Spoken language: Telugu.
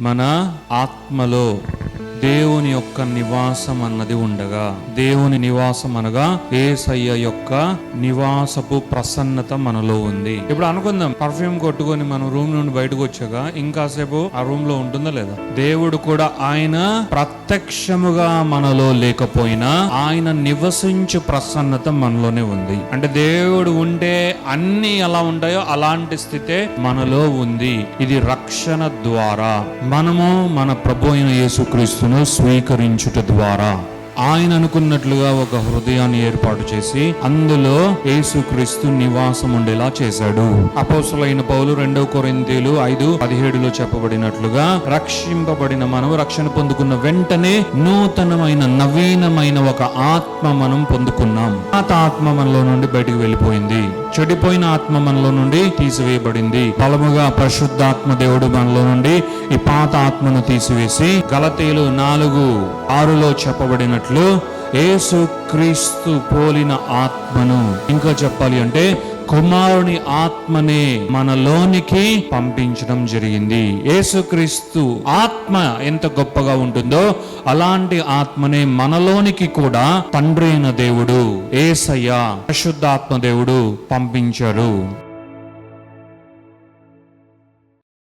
మన ఆత్మలో. దేవుని యొక్క నివాసం అన్నది ఉండగా దేవుని నివాసం అనగా ఏసయ్య యొక్క నివాసపు ప్రసన్నత మనలో ఉంది. ఇప్పుడు అనుకుందాం పర్ఫ్యూమ్ కొట్టుకొని మనం రూమ్ నుండి బయటకు వచ్చాక ఇంకాసేపు ఆ రూమ్లో ఉంటుందా లేదా? దేవుడు కూడా ఆయన ప్రత్యక్షముగా మనలో లేకపోయినా ఆయన నివసించు ప్రసన్నత మనలోనే ఉంది. అంటే దేవుడు ఉంటే అన్ని ఎలా ఉంటాయో అలాంటి స్థితే మనలో ఉంది. ఇది రక్షణ ద్వారా మనము మన ప్రభు అయిన యేసుక్రీస్తును స్వీకరించుట ద్వారా ఆయన అనుకున్నట్లుగా ఒక హృదయాన్ని ఏర్పాటు చేసి అందులో యేసుక్రీస్తు నివాసం ఉండేలా చేశాడు. అపోసులైన పౌలు రెండవ కొరింతీలు ఐదు పదిహేడులో చెప్పబడినట్లుగా రక్షింపబడిన మనం రక్షణ పొందుకున్న వెంటనే నూతనమైన నవీనమైన ఒక ఆత్మ మనం పొందుకున్నాం. పాత ఆత్మ మనలో నుండి బయటికి వెళ్ళిపోయింది. చెడిపోయిన ఆత్మ మనలో నుండి తీసివేయబడింది. బలముగా పరిశుద్ధాత్మ దేవుడు మనలో నుండి ఈ పాత ఆత్మను తీసివేసి గలతీలు నాలుగు ఆరులో చెప్పబడినట్లు యేసు క్రీస్తు పోలిన ఆత్మను ఇంకా చెప్పాలి అంటే కుమారుని ఆత్మనే మనలోనికి పంపించడం జరిగింది. యేసుక్రీస్తు ఆత్మ ఎంత గొప్పగా ఉంటుందో అలాంటి ఆత్మనే మనలోనికి కూడా తండ్రి అయిన దేవుడు ఏసయ్య పరిశుద్ధాత్మ దేవుడు పంపించారు.